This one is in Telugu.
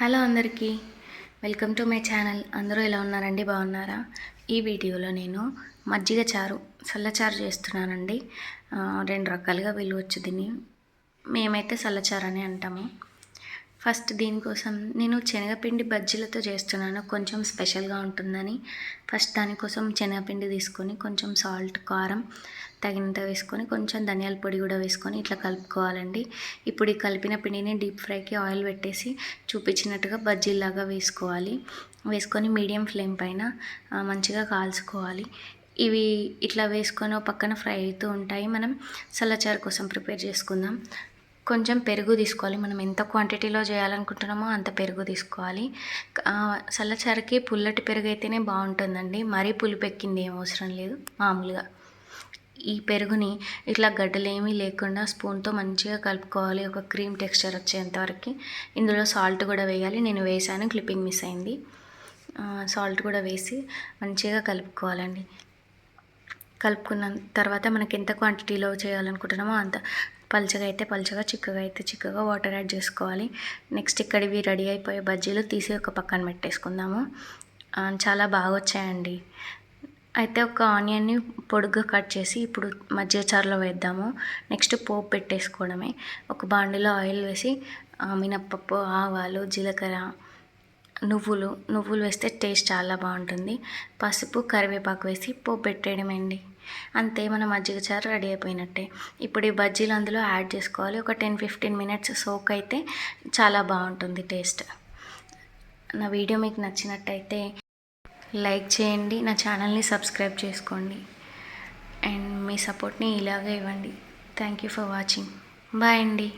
హలో అందరికీ. Welcome to my channel. అందరూ ఎలా ఉన్నారండి? బాగున్నారా? ఈ వీడియోలో నేను మజ్జిగ చారు చల్లచారు చేస్తున్నానండి. రెండు రకాలుగా వెళ్ళవచ్చు దీన్ని మేమైతే చల్లచారు అని అంటాము. ఫస్ట్ దీనికోసం నేను శనగపిండి బజ్జీలతో చేస్తున్నాను. కొంచెం స్పెషల్గా ఉంటుందని. ఫస్ట్ దానికోసం శనగపిండి తీసుకొని కొంచెం సాల్ట్ కారం తగినంత వేసుకొని కొంచెం ధనియాల పొడి కూడా వేసుకొని ఇట్లా కలుపుకోవాలండి. ఇప్పుడు ఈ కలిపిన పిండిని డీప్ ఫ్రైకి ఆయిల్ పెట్టేసి చూపించినట్టుగా బజ్జీలాగా వేసుకోవాలి. వేసుకొని మీడియం ఫ్లేమ్ పైన మంచిగా కాల్చుకోవాలి. ఇవి ఇట్లా వేసుకొని పక్కన ఫ్రై అవుతూ ఉంటాయి. మనం సల్లచారు కోసం ప్రిపేర్ చేసుకుందాం. కొంచెం పెరుగు తీసుకోవాలి. మనం ఎంత క్వాంటిటీలో చేయాలనుకుంటున్నామో అంత పెరుగు తీసుకోవాలి. చల్లచారుకి పుల్లటి పెరుగు అయితేనే బాగుంటుందండి. మరీ పులుపు ఎక్కింది ఏం అవసరం లేదు మామూలుగా. ఈ పెరుగుని ఇట్లా గడ్డలేమీ లేకుండా స్పూన్తో మంచిగా కలుపుకోవాలి. ఒక క్రీమ్ టెక్స్చర్ వచ్చేంతవరకు ఇందులో సాల్ట్ కూడా వేయాలి. నేను వేసాను క్లిప్పింగ్ మిస్ అయింది. సాల్ట్ కూడా వేసి మంచిగా కలుపుకోవాలండి. కలుపుకున్న తర్వాత మనకి ఎంత క్వాంటిటీలో చేయాలనుకుంటున్నామో అంత పల్చగా అయితే పలుచగా చిక్కగా అయితే చిక్కగా వాటర్ యాడ్ చేసుకోవాలి. నెక్స్ట్ ఇక్కడ ఇవి రెడీ అయిపోయే బజ్జీలు తీసి ఒక పక్కన పెట్టేసుకుందాము. చాలా బాగా వచ్చాయండి. అయితే ఒక ఆనియన్ని పొడుగ్గా కట్ చేసి ఇప్పుడు మజ్జిగ చారులో వేద్దాము. నెక్స్ట్ పోపు పెట్టేసుకోవడమే. ఒక బాండిలో ఆయిల్ వేసి మినప్పప్పు ఆవాలు జీలకర్ర నువ్వులు నువ్వులు వేస్తే టేస్ట్ చాలా బాగుంటుంది. పసుపు కరివేపాకు వేసి పోపు పెట్టేయడమేండి. అంతే మన మజ్జిగ చారు రెడీ అయిపోయినట్టే. ఇప్పుడు ఈ బజ్జీలు అందులో యాడ్ చేసుకోవాలి. ఒక టెన్ ఫిఫ్టీన్ మినిట్స్ సోక్ అయితే చాలా బాగుంటుంది టేస్ట్. నా వీడియో మీకు నచ్చినట్టయితే లైక్ చేయండి. నా ఛానల్ని సబ్స్క్రైబ్ చేసుకోండి. అండ్ మీ సపోర్ట్ని ఇలాగే ఇవ్వండి. Thank you for watching. Bye అండి.